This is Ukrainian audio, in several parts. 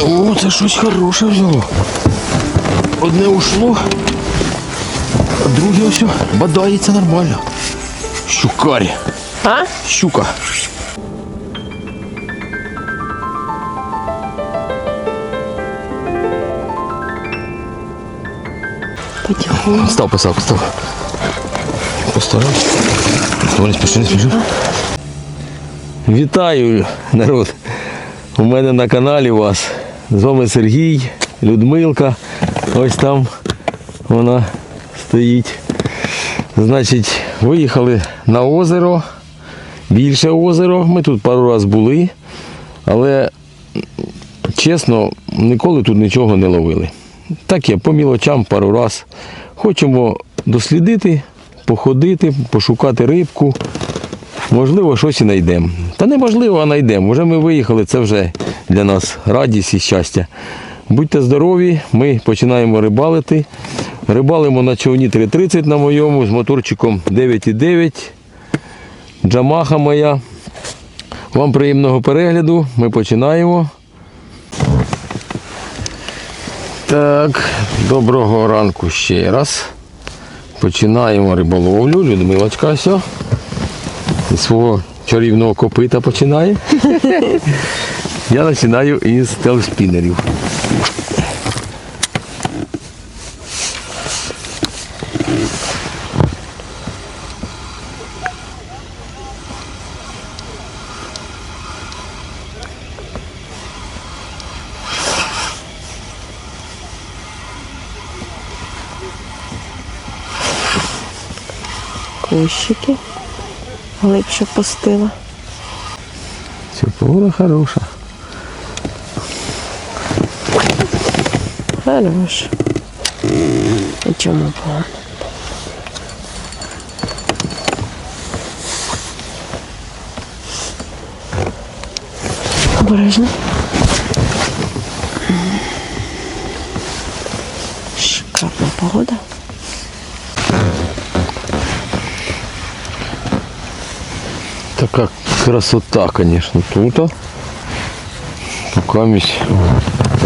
О, це щось хороше взяло. Одне ушло, а друге ось бадається нормально. Щукарі. А? Щука. Потихоньку. Став писав, став. Постарайся. Не спіши, не спіши. Вітаю, народ. У мене на каналі вас. З вами Сергій, Людмилка. Ось там вона стоїть. Значить, виїхали на озеро. Більше озеро. Ми тут пару разів були, але чесно, ніколи тут нічого не ловили. Таке, по мілочам пару раз. Хочемо дослідити, походити, пошукати рибку. Можливо, щось і знайдемо. Та неможливо, а знайдемо. Вже ми виїхали, це вже для нас радість і щастя. Будьте здорові, ми починаємо рибалити. Рибалимо на човні 3.30 на моєму з моторчиком 9.9. Джамаха моя. Вам приємного перегляду. Ми починаємо. Так, доброго ранку ще раз. Починаємо риболовлю. Людмилочка ось із свого чарівного копита починає. Я починаю із телспінерів. Кущики. Глибше пустила. Погода хороша. Хорош. І чому погано? Обережно. Шикарна погода. Така красота, звісно, тут. Поки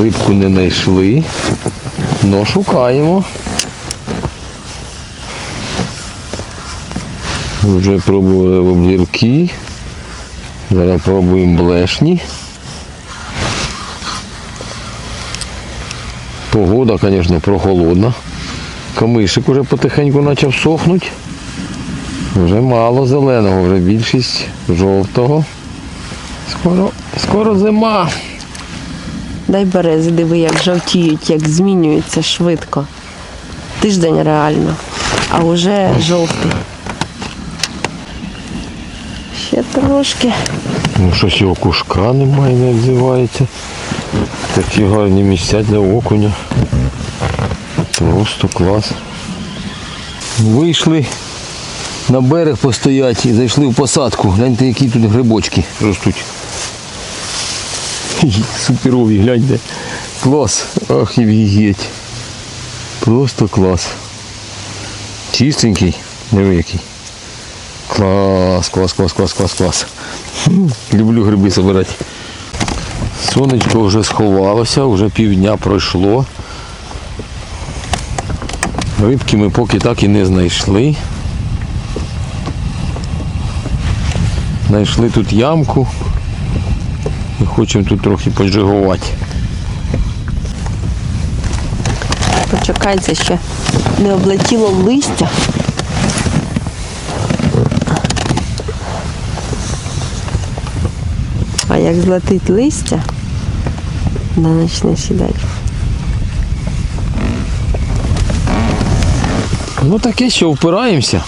рибку не знайшли. Но шукаємо. Вже пробували обзірки. Зараз пробуємо блешні. Погода, звісно, прохолодна. Камишик уже потихеньку почав сохнути. Вже мало зеленого, вже більшість жовтого. Скоро, скоро зима. Дай берези, диви, як жовтіють, як змінюються швидко. Тиждень реально, а вже жовтий. Ще трошки. Ну щось його кушка немає, не відзивається. Такі гарні місця для окуня. Просто клас. Вийшли на берег постоять і зайшли в посадку. Гляньте, які тут грибочки ростуть. Суперові, гляньте. Клас. Ах і вігеть. Просто клас. Чистенький. Який. Клас, клас, клас, клас, клас, клас. Люблю гриби збирати. Сонечко вже сховалося, вже півдня пройшло. Рибки ми поки так і не знайшли. Знайшли тут ямку. І хочемо тут трохи поджигувати. Почекайте ще не облетіло листя. А як злетить листя, вона почне сідати. Ну таке, що впираємося.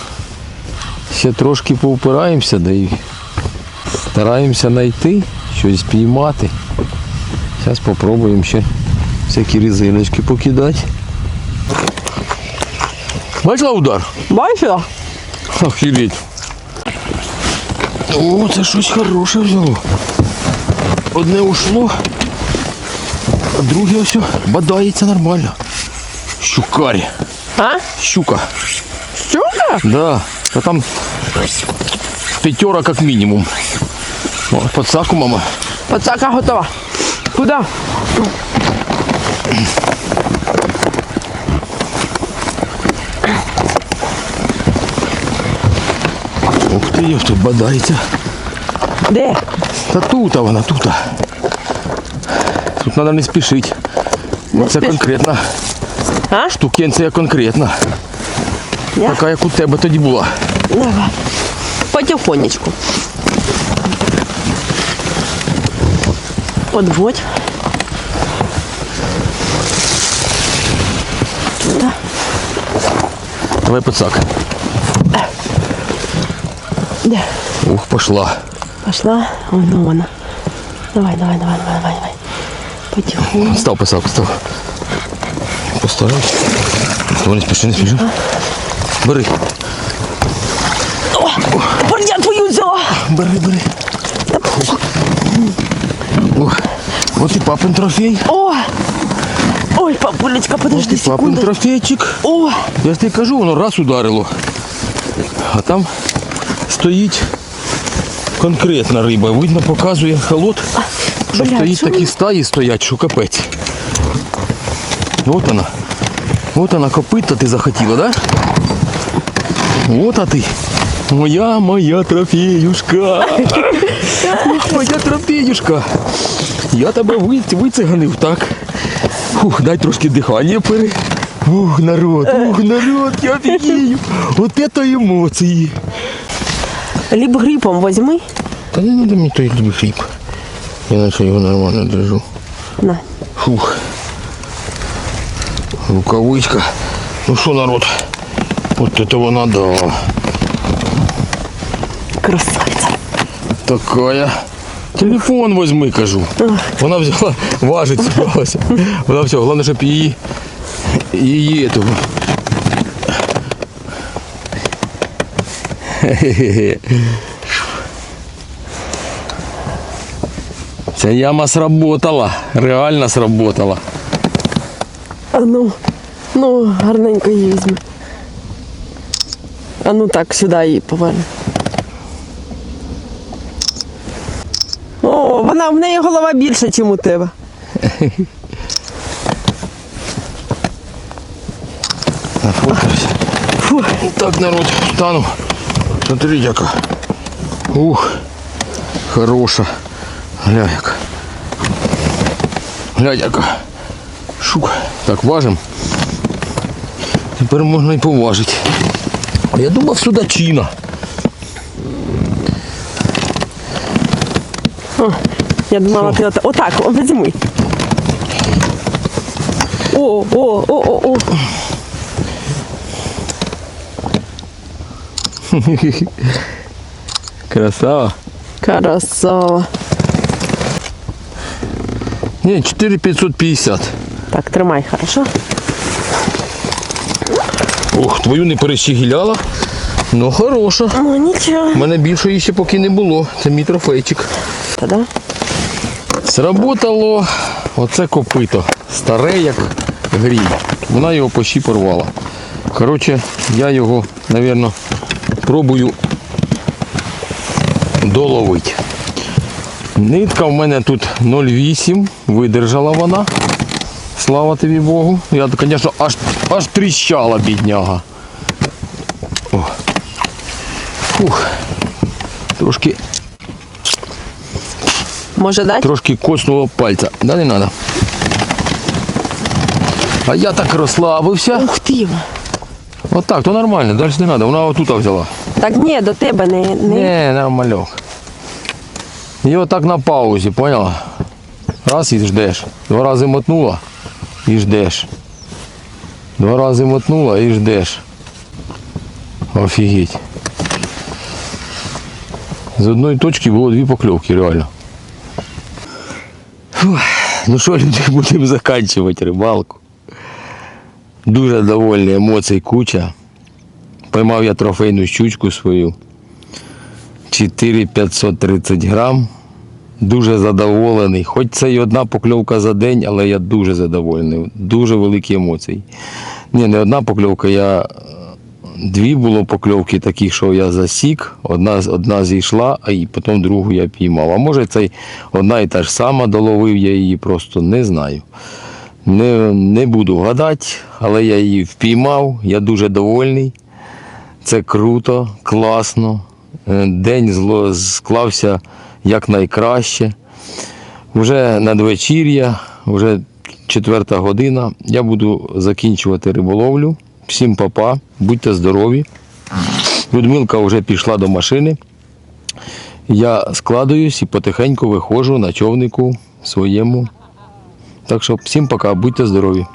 Ще трошки повпираємося, да і стараємося знайти, щось піймати. Зараз спробуємо ще всякі різиночки покидати. Бачила удар? Бачила? Охереть. О, це щось хороше взяло. Одне ушло, а друге ось бадається нормально. Щукарі. А? Щука. Щука? Да. Та там п'ятера як мінімум. О, подсаку, мама. Пацака готова. Куди? Ух ти, як тут бадається. Де? Та тут вона, тут. Тут треба не спішити. Це конкретна А? штукенція конкретна. Я? Така, як у тебе тоді була. Давай. Потихонечку. Подводь. Туда. Давай пацак. Де? Ух, пошла. Пошла. Вон вона. Давай, давай, давай, давай, давай, давай. Потихоньку. Став, писав, став. Постарайся. Давай, не спіши, не спіши. Бери. Тепер я твою взяла. Бери, бери. Ух. От і папин трофей. О! Ой, папулечка, подожди папин секунду. трофейчик. О! Я ж тобі кажу, воно раз ударило. А там стоїть конкретна риба. Видно, показує холод, що блядь, стоїть що такі стаї стоять, що капець. От вона. От вона копита ти захотіла, да? От а ти. Моя, моя трофеюшка. Моя трофеюшка. Я тебе ви- вициганив, так? Фух, дай трошки дихання пере. Ух, народ, ух, народ, я офігію. От це емоції. Либо грипом возьми. Та не треба мені той тобі хліб. Я наче його нормально держу. На. Фух. Рукавичка. Ну що, народ? От это вона да. Красавиця. Такая. Телефон возьми, кажу. Вона взяла, важить збиралася. Вона все, головне, щоб її, її. Хе-хе-хе. Ця яма сработала, реально сработала. А ну, ну, гарненько її візьми. А ну так, сюди її поверни. О, вона в неї голова більша, ніж у тебе. Нафоткався. Фу. Так, народ, стану. Смотри, яка. Ух, хороша. Гля яка. Гля яка. Шук. Так, важим. Тепер можна і поважити. А я думав судачина. Я думала, ти от, отак, о, візьми. О, о, о, о, о. Красава. Красава. Ні, 4550. Так, тримай, хорошо? Ох, твою не перещегіляла. Ну хороша. Ну нічого. У мене більше її ще поки не було. Це мій трофейчик. Та-да? Сработало оце копито. Старе як гріль. Вона його почти порвала. Коротше, я його, мабуть, пробую доловити. Нитка в мене тут 0,8, видержала вона. Слава тобі Богу. Я, звісно, аж, аж тріщала бідняга. Фух. Трошки Може дати? Трошки коснуло пальця. Да не треба. А я так розслабився. Ух ти. Отак, то нормально, далі не треба. Вона отут взяла. Так ні, до тебе не. не... Не, нормальок. І отак на паузі, поняла? Раз і ждеш. Два рази мотнула і ждеш. Два рази мотнула і ждеш. Офігеть. З одної точки було дві покльовки, реально. Фух. Ну що, люди, будемо закінчувати рибалку. Дуже довольний, емоцій куча. Поймав я трофейну щучку свою. 4530 грам. Дуже задоволений. Хоч це і одна покльовка за день, але я дуже задоволений. Дуже великі емоції. Ні, не одна покльовка, я дві було покльовки такі, що я засік, одна, одна зійшла, а і потім другу я піймав. А може це одна і та ж сама доловив я її, просто не знаю. Не, не буду гадати, але я її впіймав, я дуже довольний. Це круто, класно. Е, День зло склався якнайкраще. Вже надвечір'я, вже четверта година. Я буду закінчувати риболовлю. Всім папа, будьте здорові. Людмилка вже пішла до машини. Я складуюсь і потихеньку виходжу на човнику своєму. Так що всім пока, будьте здорові.